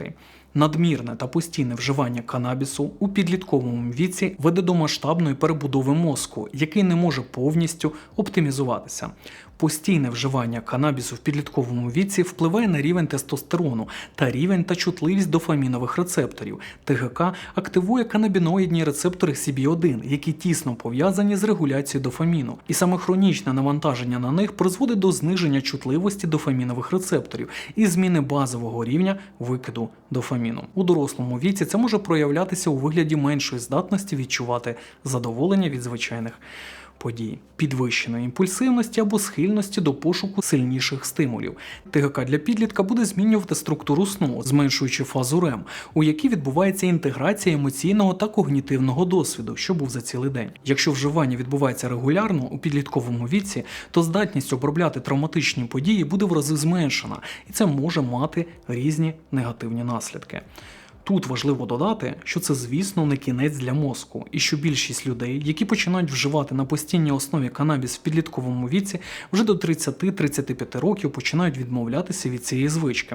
ефекти. Надмірне та постійне вживання канабісу у підлітковому віці веде до масштабної перебудови мозку, який не може повністю оптимізуватися. Постійне вживання канабісу в підлітковому віці впливає на рівень тестостерону та рівень та чутливість дофамінових рецепторів. ТГК активує канабіноїдні рецептори CB1, які тісно пов'язані з регуляцією дофаміну. І саме хронічне навантаження на них призводить до зниження чутливості дофамінових рецепторів і зміни базового рівня викиду дофаміну. У дорослому віці це може проявлятися у вигляді меншої здатності відчувати задоволення від звичайних подій, підвищеної імпульсивності або схильності до пошуку сильніших стимулів. ТГК для підлітка буде змінювати структуру сну, зменшуючи фазу REM, у якій відбувається інтеграція емоційного та когнітивного досвіду, що був за цілий день. Якщо вживання відбувається регулярно у підлітковому віці, то здатність обробляти травматичні події буде в рази зменшена, і це може мати різні негативні наслідки. Тут важливо додати, що це, звісно, не кінець для мозку, і що більшість людей, які починають вживати на постійній основі канабіс в підлітковому віці, вже до 30-35 років починають відмовлятися від цієї звички.